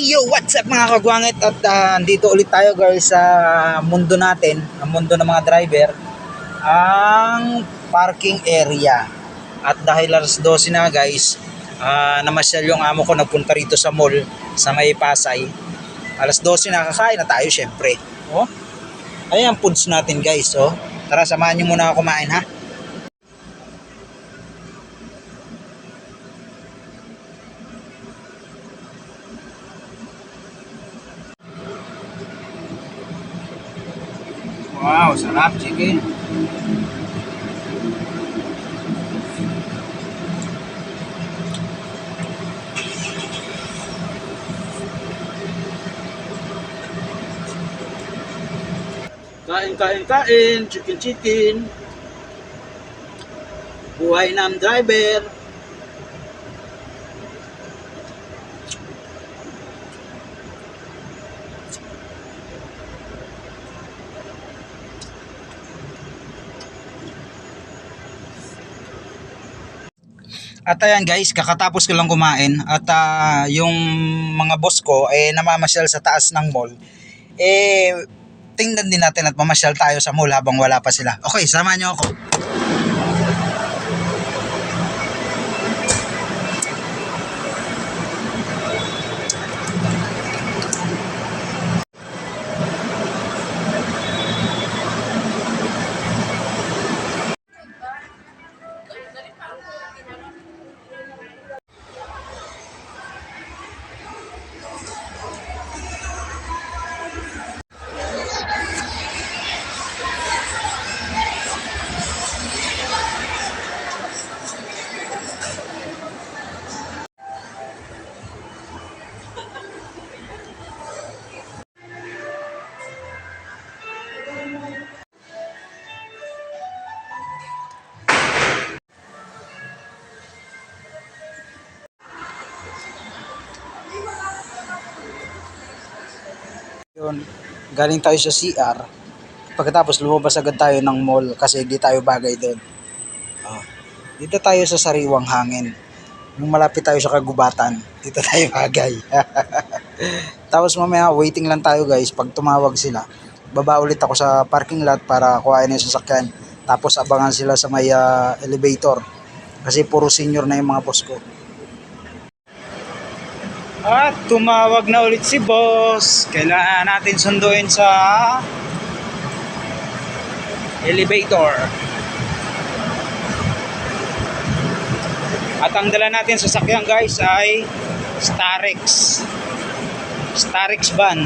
Yo, what's up mga kagwangit at ah, andito ulit tayo guys sa mundo natin, ang mundo ng mga driver, ang parking area. At dahil alas 12 na guys, ah, namasyal yung amo ko nagpunta rito sa mall sa may Pasay. Alas 12 na kakain na tayo syempre. Oh. Ayan ang foods natin guys, oh. Tara samahan niyo muna ako kumain ha. Wow, sarap chicken. Kain, kain, kain. Chicken, chicken. Buhay ng driver. At ayan guys, kakatapos ko lang kumain at ah, yung mga boss ko eh namamasyal sa taas ng mall. Eh tingnan din natin at mamasyal tayo sa mall habang wala pa sila. Okay, samahan niyo ako. Yun, galing tayo sa CR. Pagkatapos lumabas agad tayo ng mall kasi hindi tayo bagay doon. Ah, dito tayo sa sariwang hangin. Nung malapit tayo sa kagubatan, dito tayo bagay. Tapos mamaya waiting lang tayo guys pag tumawag sila. Baba ulit ako sa parking lot para kuhain yung sasakyan. Tapos abangan sila sa may ah, elevator. Kasi puro senior na yung mga boss ko. At tumawag na ulit si boss. Kailangan natin sunduin sa elevator. At ang dala natin sa sakyan guys ay Starex. Starex van.